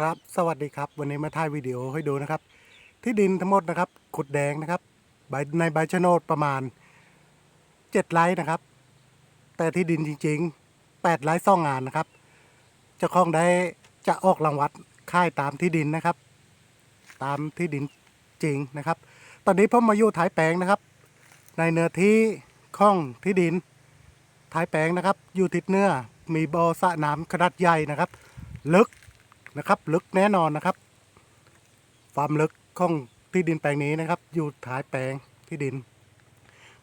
ครับ สวัสดีครับ วันนี้มาถ่ายวิดีโอให้ดูนะครับ ที่ดินทั้งหมดนะครับขุดแดงนะครับใบในใบโนดประมาณ7ไร่นะครับ แต่ที่ดินจริงๆ8ไร่ซ่องงานนะครับเจ้าของได้จะออกรางวัลค่ายตามที่ดินนะครับ ตามที่ดินจริงนะครับ ตอนนี้ผมมาอยู่ท้ายแปลงนะครับ ในเนื้อที่ข้องที่ดินท้ายแปลงนะครับ อยู่ทิศเหนือมีบ่อสระน้ำขนาดใหญ่นะครับ ลึก นะครับ ลึกแน่นอนนะครับ ความลึกของที่ดินแปลงนี้นะครับ อยู่ท้ายแปลงที่ดิน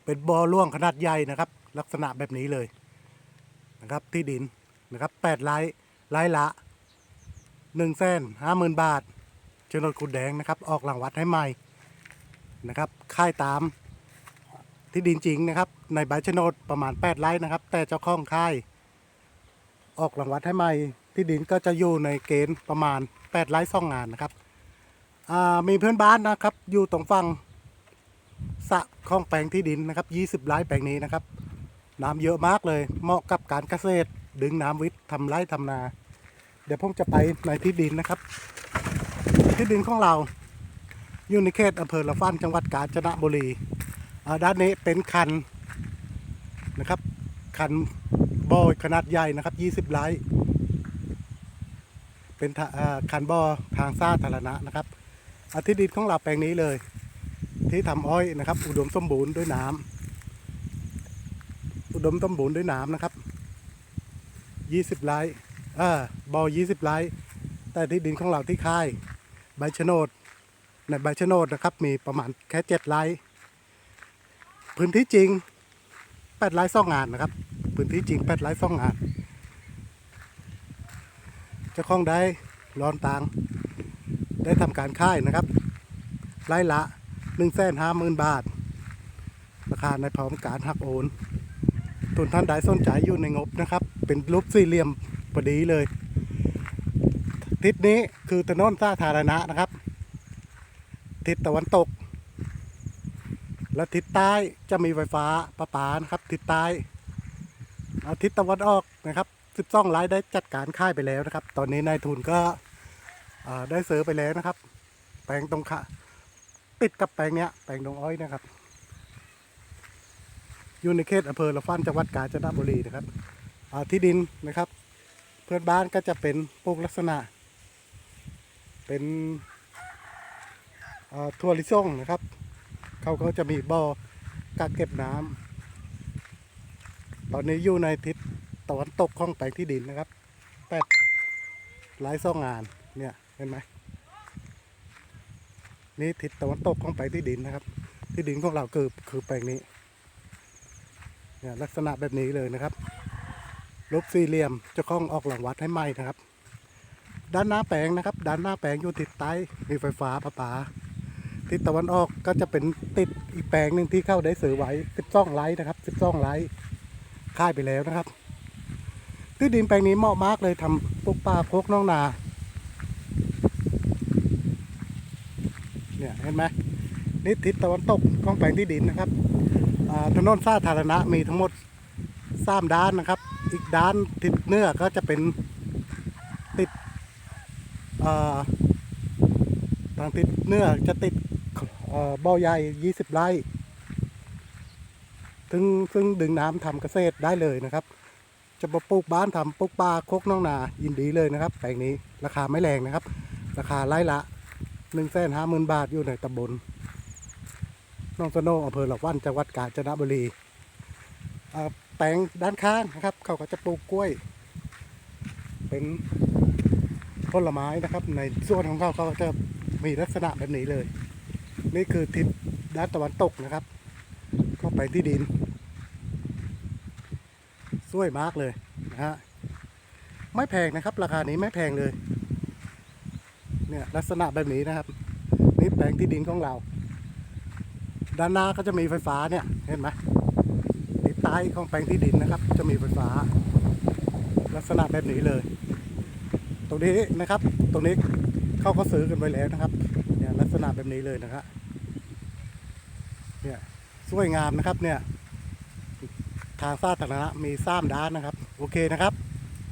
เป็นบ่อล่วงขนาดใหญ่นะครับ ลักษณะแบบนี้เลยนะครับ ที่ดินนะครับแปดไร่ไร่ละหนึ่งแสนห้าหมื่นบาทโฉนดขุดแดงนะครับ ออกรางวัลให้ใหม่นะครับค่ายตามที่ดินจริงนะครับในใบโฉนดประมาณ 8 ไร่นะครับ แต่เจ้าของค่าย ออกรางวัลให้ใหม่ ที่ดินก็จะอยู่ในเกณฑ์ประมาณ8ไร่ซองงานนะครับมีเพื่อนบ้านนะครับ อยู่ตรงฝั่งสะคลองแปลงที่ดินนะครับ20ไร่แปลงนี้นะครับ น้ำเยอะมากเลยเหมาะกับการเกษตร ดึงน้ำวิทย์ทำไร่ทำนา เดี๋ยวผมจะไปในที่ดินนะครับ ที่ดินของเราอยู่ในเขตอำเภอละฟันจังหวัดกาญจนบุรีด้านนี้เป็นคันนะครับคันบ่อขนาดใหญ่นะครับ 20ไร่ เป็นคันบ่อทางสาธารณะนะครับอาทิตย์ดินของเราแปลงนี้เลย ที่ทำอ้อยนะครับ อุดมสมบูรณ์ด้วยน้ำอุดมสมบูรณ์ด้วยน้ำนะครับ20ไร่เออบ่อ20ไร่แต่ที่ดินของเราที่ค่าย ใบชะโนดในใบชะโนดนะครับ มีประมาณแค่7ไร่พื้นที่จริงแปดไร่ซ่องงานนะครับ พื้นที่จริงแปดไร่ซ่องงาน เจ้าของได้รอนตังได้ทำการค่ายนะครับไร่ละหนึ่งแสนห้าหมื่นบาท ราคาในพร้อมการหักโอนทุนท่านใดสนใจอยู่ในงบนะครับ เป็นรูปสี่เหลี่ยมพอดีเลย ทิศนี้คือถนนสาธารณะนะครับ ทิศตะวันตก และทิศใต้จะมีไฟฟ้าประปานะครับ ทิศใต้อาทิศตะวันออกนะครับ 12ไร่ได้จัดการค่ายไปแล้วนะครับ ตอนนี้นายทุนก็ได้ซื้อไปแล้วนะครับ แปลงตรงค่ะติดกับแปลงเนี้ยแปลงดงอ้อยนะครับ อยู่ในเขตอำเภอละฟันจังหวัดกาญจนบุรีนะครับที่ดินนะครับ เพื่อนบ้านก็จะเป็นปลูกลักษณะ เป็นอ่าทัวริซ่งนะครับ เขาก็จะมีบ่อกักเก็บน้ำตอนนี้อยู่ในทิศ ตะวันตกของแปลงที่ดินนะครับแปดหลายซ่องงานเนี่ยเห็นไหมนี่ทิศตะวันตกของแปลงที่ดินนะครับ ที่ดินของเราคือคือแปลงนี้เนี่ยลักษณะแบบนี้เลยนะครับรูปสี่เหลี่ยมเจ้าของออกหลังวัดให้ไหมนะครับ ด้านหน้าแปลงนะครับ ด้านหน้าแปลงอยู่ทิศใต้มีไฟฟ้าประปาทิศตะวันออกก็จะเป็นติดอีกแปลงหนึ่งที่เข้าได้ซื้อไว้12ไร่นะครับ12ไร่ค่ายไปแล้วนะครับ ที่ดินแปลงนี้เหมาะมากเลยทำปลูกป่าโคกน้องนา เนี่ยเห็นไหมนี่ทิศตะวันตกของแปลงที่ดินนะครับอ่าถนนสาธารณะมีทั้งหมดสามด้านนะครับ อีกด้านทิศเนื้อก็จะเป็นติดอ่าทางทิศเนื้อจะติดเอ่อบ่อใหญ่ 20 ไร่ซึ่งซึ่งดึงน้ำทำเกษตรได้เลยนะครับ จะมาปลูกบ้านทำปลูกปลาโคกน้องนายินดีเลยนะครับ แปลงนี้ราคาไม่แรงนะครับ ราคาไร่ละ1นึ่งแสนห้าหมื่นบาทอยู่ในตำบลน้องสโนอำเภอหลอกวันจังหวัดกาญจนบุรีแปลงด้านข้างนะครับ เขาก็จะปลูกกล้วย เป็นผลไม้นะครับ ในส่วนของเขาเขาจะมีลักษณะแบบนี้เลย นี่คือทิศด้านตะวันตกนะครับก็ไปที่ดิน สวยมากเลยนะฮะไม่แพงนะครับ ราคานี้ไม่แพงเลย เนี่ยลักษณะแบบนี้นะครับ นี่แปลงที่ดินของเรา ด้านหน้าก็จะมีไฟฟ้าเนี่ยเห็นไหมทิศใต้ของแปลงที่ดินนะครับ จะมีไฟฟ้า ลักษณะแบบนี้เลย ตรงนี้นะครับ ตรงนี้เขาก็ซื้อกันไปแล้วนะครับ เนี่ยลักษณะแบบนี้เลยนะครับเนี่ยสวยงามนะครับเนี่ย ทางสาธารณะมีสามด้านนะครับ โอเคนะครับ